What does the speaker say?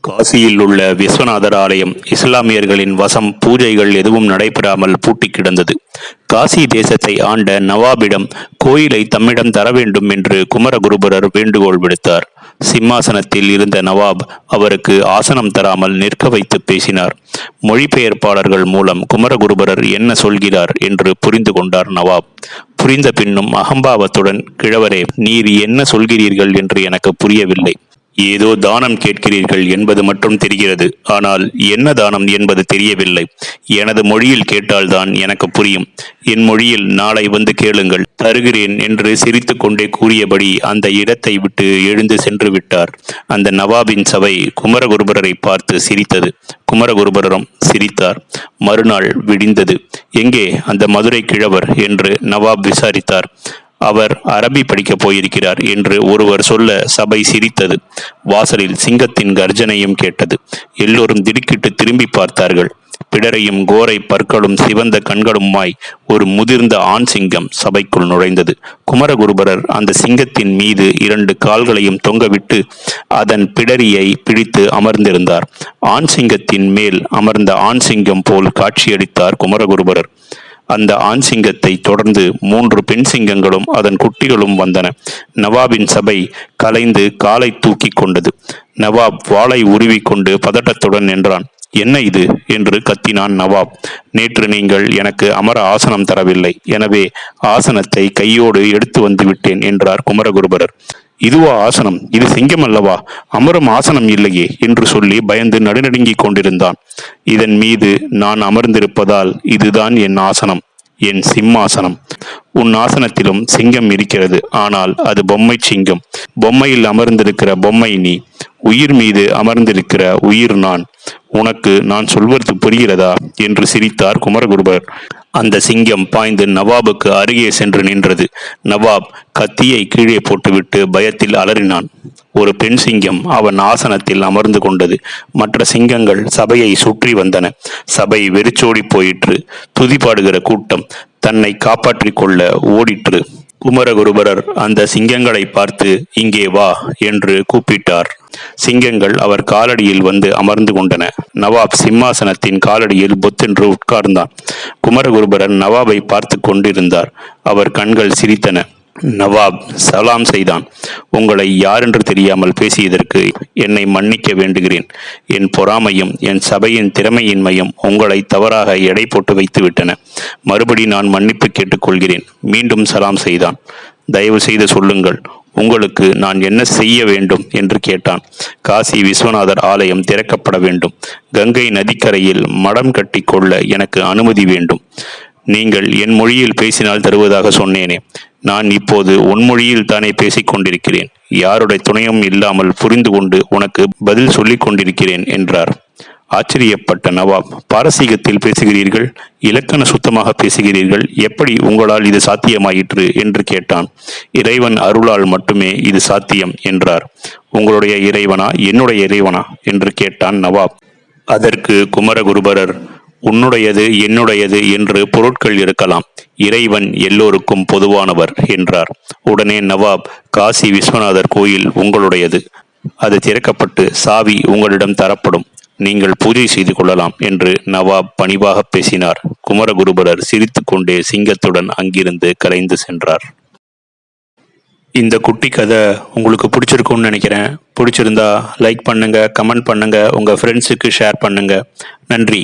காசியில் உள்ள விஸ்வநாதர் ஆலயம் இஸ்லாமியர்களின் வசம் பூஜைகள் எதுவும் நடைபெறாமல் பூட்டி கிடந்தது. காசி தேசத்தை ஆண்ட நவாபிடம் கோயிலை தம்மிடம் தர வேண்டும் என்று குமரகுருபரர் வேண்டுகோள் விடுத்தார். சிம்மாசனத்தில் இருந்த நவாப் அவருக்கு ஆசனம் தராமல் நிற்க வைத்து பேசினார். மொழிபெயர்ப்பாளர்கள் மூலம் குமரகுருபரர் என்ன சொல்கிறார் என்று புரிந்து கொண்டார் நவாப். புரிந்த பின்னும் அகம்பாவத்துடன் கிழவரே நீர் என்ன சொல்கிறீர்கள்? என்று எனக்கு புரியவில்லை. ஏதோ தானம் கேட்கிறீர்கள் என்பது மட்டும் தெரிகிறது. ஆனால் என்ன தானம் என்பது தெரியவில்லை. எனது மொழியில் கேட்டால்தான் எனக்கு புரியும். என் மொழியில் நாளை வந்து கேளுங்கள். தருகிறேன் என்று சிரித்து கொண்டே கூறியபடி அந்த இடத்தை விட்டு எழுந்து சென்று விட்டார். அந்த நவாபின் சபை குமரகுருபரரை பார்த்து சிரித்தது. குமரகுருபரரும் சிரித்தார். மறுநாள் விடிந்தது. எங்கே? அந்த மதுரை கிழவர் என்று நவாப் விசாரித்தார். அவர் அரபி படிக்கப் போயிருக்கிறார் என்று ஒருவர் சொல்ல சபை சிரித்தது. வாசலில் சிங்கத்தின் கர்ஜனையும் கேட்டது. எல்லோரும் திடுக்கிட்டு திரும்பி பார்த்தார்கள். பிடரையும் கோரை பற்களும் சிவந்த கண்களுமாய் ஒரு முதிர்ந்த ஆண் சிங்கம் சபைக்குள் நுழைந்தது. குமரகுருபரர் அந்த சிங்கத்தின் மீது இரண்டு கால்களையும் தொங்கவிட்டு அதன் பிடரியை பிடித்து அமர்ந்திருந்தார். ஆண் சிங்கத்தின் மேல் அமர்ந்த ஆண் சிங்கம் போல் காட்சியளித்தார் குமரகுருபரர். அந்த ஆண் சிங்கத்தை தொடர்ந்து மூன்று பெண் சிங்கங்களும் அதன் குட்டிகளும் வந்தன. நவாபின் சபை கலைந்து காலை தூக்கி கொண்டது. நவாப் வாளை உருவிக்கொண்டு பதட்டத்துடன் நின்றான். என்ன இது? என்று கத்தினான் நவாப். நேற்று நீங்கள் எனக்கு அமர ஆசனம் தரவில்லை. எனவே ஆசனத்தை கையோடு எடுத்து வந்து விட்டேன் என்றார் குமரகுருபரர். இதுவா ஆசனம்? இது சிங்கம் அல்லவா? அமரும் ஆசனம் இல்லையே என்று சொல்லி பயந்து நடுநடுங்கிக் கொண்டிருந்தான். இதன் மீது நான் அமர்ந்திருப்பதால் இதுதான் என் ஆசனம் என் சிம்மாசனம். உன் ஆசனத்திலும் சிங்கம் இருக்கிறது ஆனால் அது பொம்மை சிங்கம். பொம்மையில் அமர்ந்திருக்கிற பொம்மை நீ. உயிர் மீது அமர்ந்திருக்கிற உயிர் நான். உனக்கு நான் சொல்வது புரிகிறதா? என்று சிரித்தார் குமரகுருபர். அந்த சிங்கம் பாய்ந்து நவாபுக்கு அருகே சென்று நின்றது. நவாப் கத்தியை கீழே போட்டுவிட்டு பயத்தில் அலறினான். ஒரு பெண் சிங்கம் அவன் ஆசனத்தில் அமர்ந்து கொண்டது. மற்ற சிங்கங்கள் சபையை சுற்றி வந்தன. சபை வெறிச்சோடி போயிற்று. துதிபாடுகிற கூட்டம் தன்னை காப்பாற்றிக் கொள்ள ஓடிற்று. குமரகுருபரர் அந்த சிங்கங்களை பார்த்து இங்கே வா என்று கூப்பிட்டார். சிங்கங்கள் அவர் காலடியில் வந்து அமர்ந்து கொண்டன. நவாப் சிம்மாசனத்தின் காலடியில் பொத்தென்று உட்கார்ந்தான். குமரகுருபரன் நவாபை பார்த்து கொண்டிருந்தார். அவர் கண்கள் சிரித்தன. நவாப் சலாம் செய்தான். உங்களை யாரென்று தெரியாமல் பேசியதற்கு என்னை மன்னிக்க வேண்டுகிறேன். என் பொறாமையும் என் சபையின் திறமையின்மையும் உங்களை தவறாக எடை போட்டு வைத்து விட்டன. மறுபடி நான் மன்னிப்பு கேட்டுக்கொள்கிறேன் மீண்டும் சலாம் செய்தான். தயவு செய்து சொல்லுங்கள். உங்களுக்கு நான் என்ன செய்ய வேண்டும் என்று கேட்டான். காசி விஸ்வநாதர் ஆலயம் திறக்கப்பட வேண்டும். கங்கை நதிக்கரையில் மடம் கட்டி கொள்ள எனக்கு அனுமதி வேண்டும். நீங்கள் என் மொழியில் பேசினால் தருவதாக சொன்னேனே. நான் இப்போது உன் மொழியில் தானே பேசிக் கொண்டிருக்கிறேன். யாருடைய துணையும் இல்லாமல் புரிந்து கொண்டு உனக்கு பதில் சொல்லிக் கொண்டிருக்கிறேன் என்றார். ஆச்சரியப்பட்ட நவாப் பாரசீகத்தில் பேசுகிறீர்கள் இலக்கண சுத்தமாக பேசுகிறீர்கள் எப்படி உங்களால் இது சாத்தியமாயிற்று? என்று கேட்டான். இறைவன் அருளால் மட்டுமே இது சாத்தியம் என்றார். உங்களுடைய இறைவனா என்னுடைய இறைவனா? என்று கேட்டான் நவாப். அதற்கு குமரகுருபரர் உன்னுடையது என்னுடையது என்று பொருட்கள் இருக்கலாம் இறைவன் எல்லோருக்கும் பொதுவானவர் என்றார். உடனே நவாப் காசி விஸ்வநாதர் கோயில் உங்களுடையது அது திறக்கப்பட்டு சாவி உங்களிடம் தரப்படும் நீங்கள் பூஜை செய்து கொள்ளலாம் என்று நவாப் பணிவாக பேசினார். குமரகுருபரர் சிரித்துக்கொண்டே சிங்கத்துடன் அங்கிருந்து கலைந்து சென்றார். இந்த குட்டி கதை உங்களுக்கு பிடிச்சிருக்கும்னு நினைக்கிறேன். பிடிச்சிருந்தா லைக் பண்ணுங்கள் கமெண்ட் பண்ணுங்கள் உங்கள் ஃப்ரெண்ட்ஸுக்கு ஷேர் பண்ணுங்கள் நன்றி.